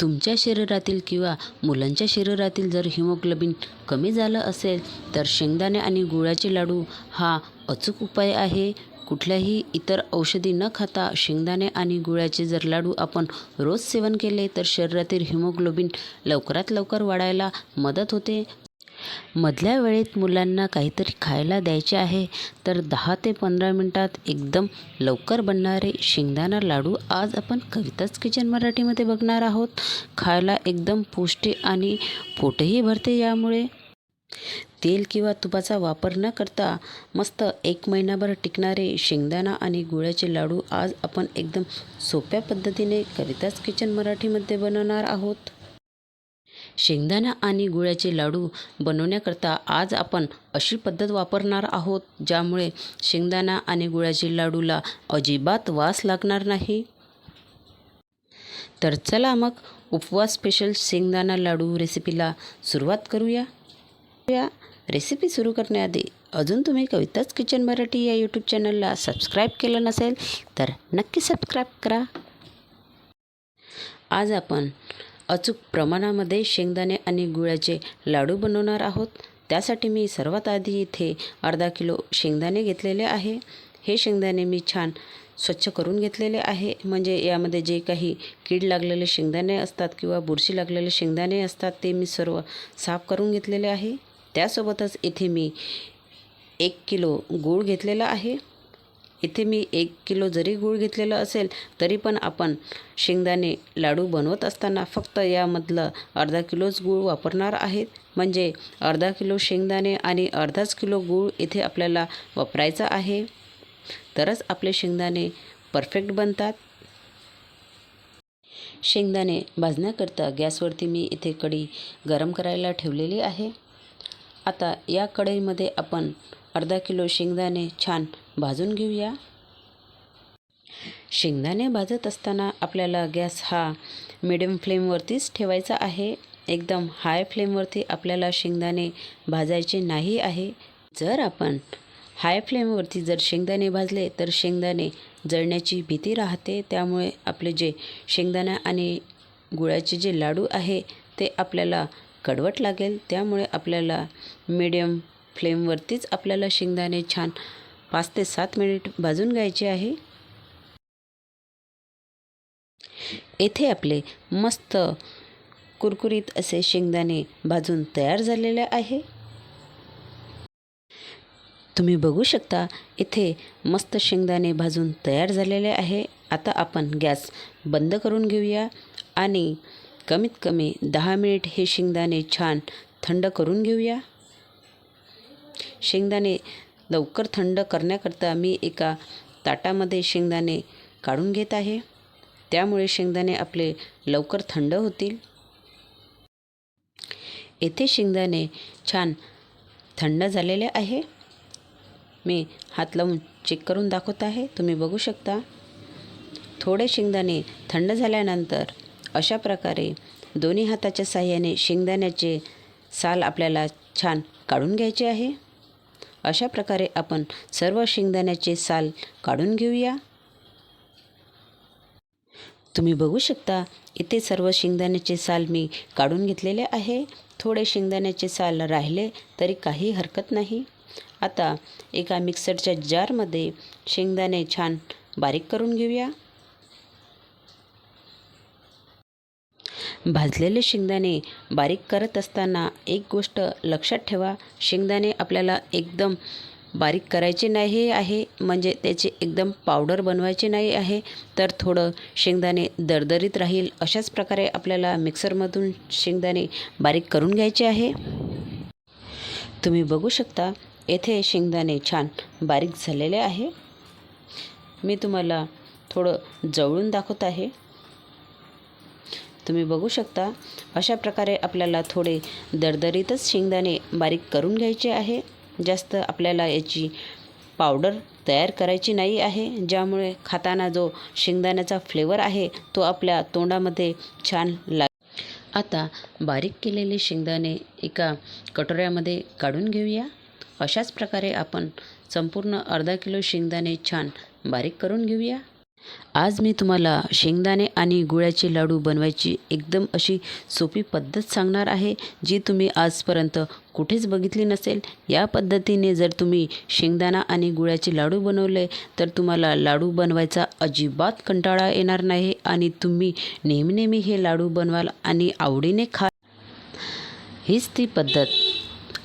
तुमच्या शरीरातील किंवा मुलांच्या शरीरातील जर हिमोग्लोबिन कमी झालं असेल तर शेंगदाणे आणि गुळाचे लाडू हा अचूक उपाय आहे. कुठल्याही इतर औषधी न खाता शेंगदाणे आणि गुळाचे जर लाडू आपण रोज सेवन केले तर शरीरातील हिमोग्लोबिन लवकरात लवकर वाढायला मदत होते. मधल्या वेळेत मुलांना काहीतरी खायला द्यायचे आहे तर दहा ते पंधरा मिनटात एकदम लवकर बनणारे शेंगदाणा लाडू आज आपण कविताच किचन मराठीमध्ये बघणार आहोत. खायला एकदम पौष्टिक आणि पोटही भरते यामुळे. तेल किंवा तुपाचा वापर न करता मस्त एक महिनाभर टिकणारे शेंगदाणा आणि गुळाचे लाडू आज आपण एकदम सोप्या पद्धतीने कविताच किचन मराठीमध्ये बनवणार आहोत. शेंगदाणा आणि गुळाचे लाडू बनवण्याकरता आज आपण अशी पद्धत वापरणार आहोत ज्यामुळे शेंगदाणा आणि गुळाचे लाडूला अजिबात वास लागणार नाही. तर चला मग उपवास स्पेशल शेंगदाणा लाडू रेसिपीला सुरुवात करूया. या रेसिपी सुरू करण्याआधी अजून तुम्ही कविताच किचन मराठी या यूट्यूब चॅनलला सबस्क्राईब केलं नसेल तर नक्की सबस्क्राईब करा. आज आपण अचूक प्रमाणामध्ये शेंगदाणे आणि गुळाचे लाडू बनवणार आहोत. त्यासाठी मी सर्वात आधी इथे अर्धा किलो शेंगदाणे घेतलेले आहे. हे शेंगदाणे मी छान स्वच्छ करून घेतलेले आहे. म्हणजे यामध्ये जे काही कीड लागलेले शेंगदाणे असतात किंवा बुरशी लागलेले शेंगदाणे असतात ते मी सर्व साफ करून घेतलेले आहे. त्यासोबतच इथे मी एक किलो गूळ घेतलेला आहे. इथे मी एक किलो जरी गूळ घेतलेलं असेल तरी पण आपण शेंगदाणे लाडू बनवत असताना फक्त यामधलं अर्धा किलोच गूळ वापरणार आहेत. म्हणजे अर्धा किलो शेंगदाणे आणि अर्धाच किलो गूळ इथे आपल्याला वापरायचा आहे. तरच आपले शेंगदाणे परफेक्ट बनतात. शेंगदाणे भाजण्याकरता गॅसवरती मी इथे कढी गरम करायला ठेवलेली आहे. आता या कढईमध्ये आपण अर्धा किलो शेंगदाणे छान भाजून घेऊया. शेंगदाणे भाजत असताना आपल्याला गॅस हा मिडियम फ्लेमवरतीच ठेवायचा आहे. एकदम हाय फ्लेमवरती आपल्याला शेंगदाणे भाजायचे नाही आहे. जर आपण हाय फ्लेमवरती जर शेंगदाणे भाजले तर शेंगदाणे जळण्याची भीती राहते. त्यामुळे आपले जे शेंगदाणा आणि गुळाचे जे लाडू आहे ते आपल्याला कडवट लागेल. त्यामुळे आपल्याला मिडियम फ्लेमवरतीच आपल्याला शेंगदाणे छान पाच ते सात मिनिट भाजून घ्यायचे आहे. येथे आपले मस्त कुरकुरीत असे शेंगदाणे भाजून तयार झालेले आहे. तुम्ही बघू शकता इथे मस्त शेंगदाणे भाजून तयार झालेले आहे. आता आपण गॅस बंद करून घेऊया आणि कमीत कमी दहा मिनिट हे शेंगदाणे छान थंड करून घेऊया. शेंगदाणे लवकर थंड करण्याकरता मी एका ताटामध्ये शेंगदाणे काढून घेत आहे. त्यामुळे शेंगदाणे आपले लवकर थंड होतील. येथे शेंगदाणे छान थंड झालेले आहे. मी हात लावून चेक करून दाखवत आहे. तुम्ही बघू शकता. थोडे शेंगदाणे थंड झाल्यानंतर अशा प्रकारे दोन्ही हाताच्या साह्याने शेंगदाण्याचे साल आपल्याला छान काढून घ्यायचे आहे. अशा प्रकारे आपण सर्व शेंगदाण्याचे साल काढून घेऊया. तुम्ही बघू शकता इथे सर्व शेंगदाण्याचे साल मी काढून घेतलेले आहे. थोडे शेंगदाण्याचे साल राहिले तरी काही हरकत नाही. आता एका मिक्सरच्या जारमध्ये शेंगदाणे छान बारीक करून घेऊया. भाजलेले शेंगदाणे बारीक करत असताना एक गोष्ट लक्षात ठेवा शेंगदाणे आपल्याला एकदम बारीक करायचे नाही आहे म्हणजे त्याचे एकदम पावडर बनवायचे नाही आहे तर थोडं शेंगदाणे दरदरीत राहील. अशाच प्रकारे आपल्याला मिक्सरमधून शेंगदाणे बारीक करून घ्यायचे आहे. तुम्ही बघू शकता येथे शेंगदाणे छान बारीक झालेले आहे. मी तुम्हाला थोडं जवळून दाखवत आहे. तुम्ही बघू शकता. अशा प्रकारे आपल्याला थोडे दरदरीतच शेंगदाणे बारीक करून घ्यायचे आहे. जास्त आपल्याला याची पावडर तयार करायची नाही आहे. ज्यामुळे खाताना जो शेंगदाण्याचा फ्लेवर आहे तो आपल्या तोंडामध्ये छान लाग आता बारीक केलेले शेंगदाणे एका कटोऱ्यामध्ये काढून घेऊया. अशाच प्रकारे आपण संपूर्ण अर्धा किलो शेंगदाणे छान बारीक करून घेऊया. आज मी तुम्हाला शेंगदाणे आणि गुळाचे लाडू बनवायची एकदम अशी सोपी पद्धत सांगणार आहे जी तुम्ही आजपर्यंत कुठेच बघितली नसेल. या पद्धतीने जर तुम्ही शेंगदाणा आणि गुळाचे लाडू बनवले तर तुम्हाला लाडू बनवायचा अजिबात कंटाळा येणार नाही आणि तुम्ही नेहमी नेहमी हे लाडू बनवाल आणि आवडीने खा. हीच ती पद्धत.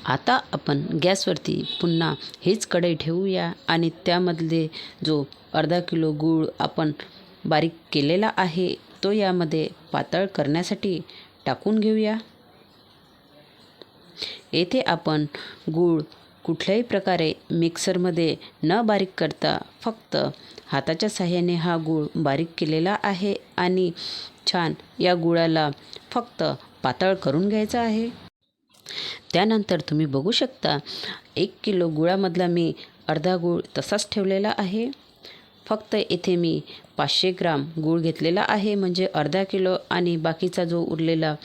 आता आपण गॅसवरती पुन्हा हीच कढई ठेवूया आणि त्यामधले जो अर्धा किलो गूळ आपण बारीक केलेला आहे तो यामध्ये पातळ करण्यासाठी टाकून घेऊया. येथे आपण गूळ कुठल्याही प्रकारे मिक्सरमध्ये न बारीक करता फक्त हाताच्या साह्याने हा गूळ बारीक केलेला आहे आणि छान या गुळाला फक्त पातळ करून घ्यायचा आहे. त्यानंतर तुम्ही बघू शकता एक किलो गुळामधला मी अर्धा गूळ तसाच ठेवलेला आहे. फक्त येथे मी पाचशे ग्राम गूळ घेतलेला आहे म्हणजे अर्धा किलो आणि बाकीचा जो उरलेला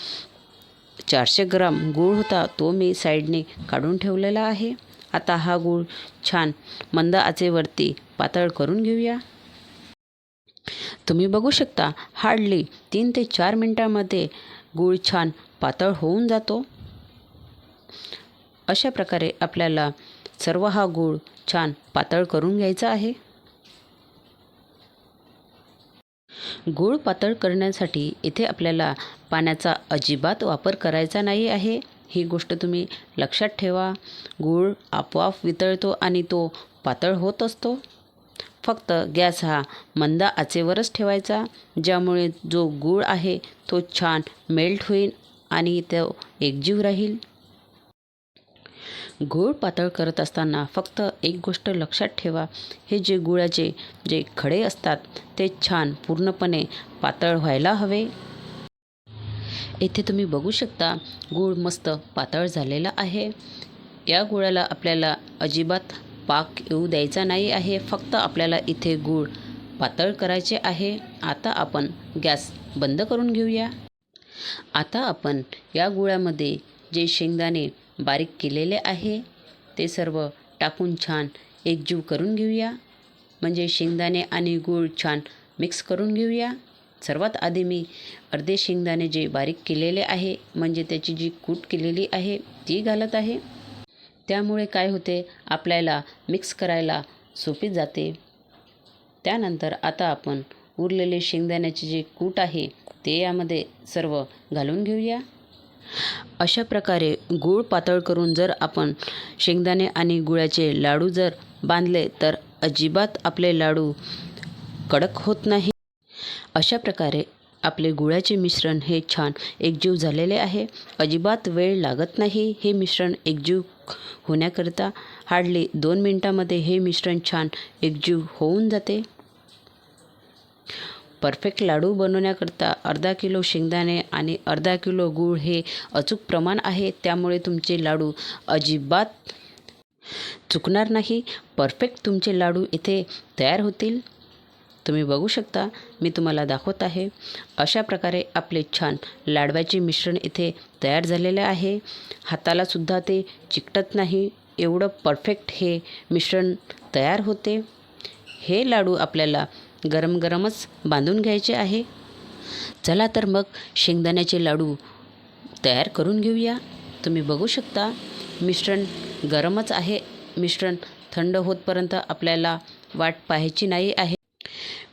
चारशे ग्राम गूळ होता तो मी साईडने काढून ठेवलेला आहे. आता हा गूळ छान मंद आचेवरती पातळ करून घेऊया. तुम्ही बघू शकता हार्डली तीन ते चार मिनटामध्ये गूळ छान पातळ होऊन जातो. अशा प्रकारे आपल्याला सर्व हा गूळ छान पातळ करून घ्यायचा आहे. गूळ पातळ करण्यासाठी इथे आपल्याला पाण्याचा अजिबात वापर करायचा नाही आहे. ही गोष्ट तुम्ही लक्षात ठेवा. गूळ आपोआप वितळतो आणि तो पातळ होत असतो. फक्त गॅस हा मंद आचेवरच ठेवायचा ज्यामुळे जो गूळ आहे तो छान मेल्ट होईल आणि तो एकजीव राहील. गूळ पातळ करत असताना फक्त एक गोष्ट लक्षात ठेवा. हे जे गुळाचे जे खडे असतात ते छान पूर्णपणे पातळ व्हायला हवे. येथे तुम्ही बघू शकता गूळ मस्त पातळ झालेला आहे. या गुळाला आपल्याला अजिबात पाक येऊ द्यायचा नाही आहे फक्त आपल्याला इथे गूळ पातळ करायचे आहे. आता आपण गॅस बंद करून घेऊया. आता आपण या गुळामध्ये जे शेंगदाणे बारीक केलेले आहे. ते सर्व टाकून छान एकजीव करून घेऊया. म्हणजे शेंगदाणे आणि गूळ छान मिक्स करून घेऊया. सर्वात आधी मी अर्धे शेंगदाणे जे बारीक केलेले आहे म्हणजे त्याची जी कूट केलेली आहे ती घालत आहे. त्यामुळे काय होते आपल्याला मिक्स करायला सोपी जाते. त्यानंतर आता आपण उरलेले शेंगदाण्याचे जे कूट आहे ते यामध्ये सर्व घालून घेऊया. अशा प्रकारे गूळ पातळ करून जर आपण शेंगदाणे आणि गुळाचे लाडू जर बांधले तर अजिबात आपले लाडू कडक होत नाही. अशा प्रकारे आपले गुळाचे मिश्रण हे छान एकजीव झालेले आहे. अजिबात वेळ लागत नाही हे मिश्रण एकजीव होण्याकरिता हार्डली दोन मिनटामध्ये हे मिश्रण छान एकजीव होऊन जाते. परफेक्ट लाडू बनवण्याकरता अर्धा किलो शेंगदाणे आणि अर्धा किलो गूळ हे अचूक प्रमाण आहे त्यामुळे तुमचे लाडू अजिबात चुकणार नाही. परफेक्ट तुमचे लाडू इथे तयार होतील. तुम्ही बघू शकता मी तुम्हाला दाखवत आहे. अशा प्रकारे आपले छान लाडव्याचे मिश्रण इथे तयार झालेले आहे. हातालासुद्धा ते चिकटत नाही. एवढं परफेक्ट हे मिश्रण तयार होते. हे लाडू आपल्याला गरम गरमच बांधून घ्यायचे आहे. चला तर मग शेंगदाण्याचे लाडू तयार करून घेऊया. तुम्ही बघू शकता मिश्रण गरमच आहे. मिश्रण थंड होतपर्यंत आपल्याला वाट पाहायची नाही आहे.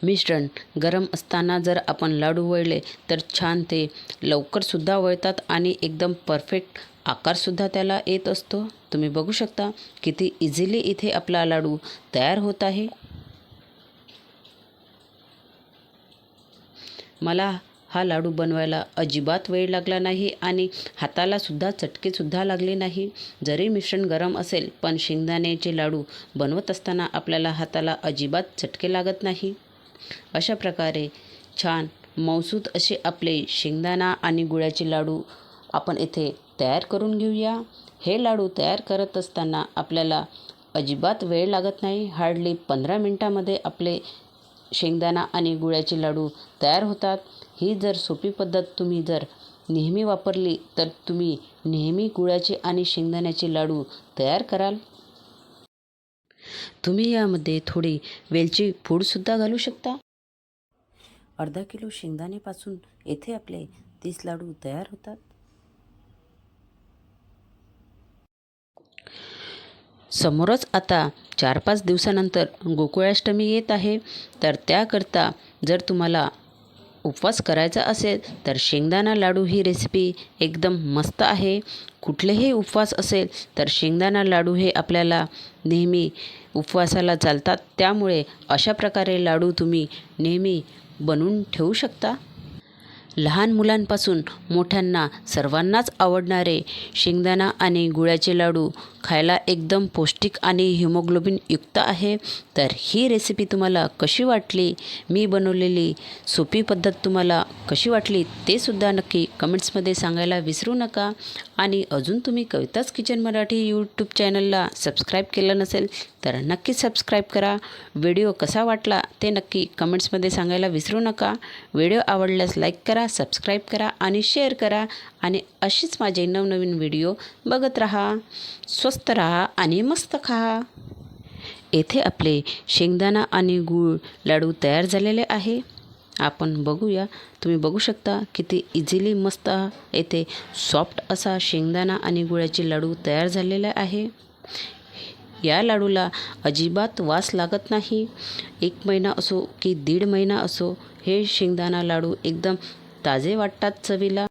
मिश्रण गरम असताना जर आपण लाडू वळले तर छान ते लवकरसुद्धा वळतात आणि एकदम परफेक्ट आकारसुद्धा त्याला येत असतो. तुम्ही बघू शकता किती इझिली इथे आपला लाडू तयार होत आहे. मला हा लाडू बनवायला अजिबात वेळ लागला नाही आणि हातालासुद्धा चटकेसुद्धा लागले नाही. जरी मिश्रण गरम असेल पण शेंगदाण्याचे लाडू बनवत असताना आपल्याला हाताला अजिबात चटके लागत नाही. अशा प्रकारे छान मौसूद असे आपले शेंगदाणा आणि गुळाचे लाडू आपण येथे तयार करून घेऊया. हे लाडू तयार करत असताना आपल्याला अजिबात वेळ लागत नाही. हार्डली पंधरा मिनटामध्ये आपले शेंगदाणा आणि गुळाचे लाडू तयार होतात. ही जर सोपी पद्धत तुम्ही जर नेहमी वापरली तर तुम्ही नेहमी गुळाचे आणि शेंगदाण्याचे लाडू तयार कराल. तुम्ही यामध्ये थोडी वेलची पूडसुद्धा घालू शकता. अर्धा किलो शेंगदाणेपासून येथे आपले तीस लाडू तयार होतात. समोरच आता चार पाच दिवसानंतर गोकुळाष्टमी येत आहे. तर त्याकरता जर तुम्हाला उपवास करायचा असेल तर शेंगदाणा लाडू ही रेसिपी एकदम मस्त आहे. कुठलेही उपवास असेल तर शेंगदाणा लाडू हे आपल्याला नेहमी उपवासाला चालतात. त्यामुळे अशा प्रकारे लाडू तुम्ही नेहमी बनवून ठेवू शकता. लहान मुलांपासून मोठ्यांना सर्वांनाच आवडणारे शेंगदाणा आणि गुळाचे लाडू खायला एकदम पौष्टिक आणि हिमोग्लोबिन युक्त आहे. तर ही रेसिपी तुम्हाला कशी वाटली? मी बनवलेली सोपी पद्धत तुम्हाला कशी वाटली ते सुद्धा नक्की कमेंट्समध्ये सांगायला विसरू नका. आणि अजून तुम्ही कविताच किचन मराठी यूट्यूब चॅनलला सबस्क्राईब केलं नसेल तर नक्की सबस्क्राईब करा. व्हिडिओ कसा वाटला ते नक्की कमेंट्समध्ये सांगायला विसरू नका. व्हिडिओ आवडल्यास लाईक करा सबस्क्राईब करा आणि शेअर करा. आणि अशीच माझे नवनवीन व्हिडिओ बघत राहा स्वस्त राहा आणि मस्त खा. येथे आपले शेंगदाणा आणि गूळ लाडू तयार झालेले आहे. आपण बघूया. तुम्ही बघू शकता किती इझिली मस्त येथे सॉफ्ट असा शेंगदाणा आणि गुळाचे लाडू तयार झालेला आहे. या लाडूला अजिबात वास लागत नाही. एक महिना असो की दीड महिना असो हे शेंगदाणा लाडू एकदम ताजे वाटतात चवीला.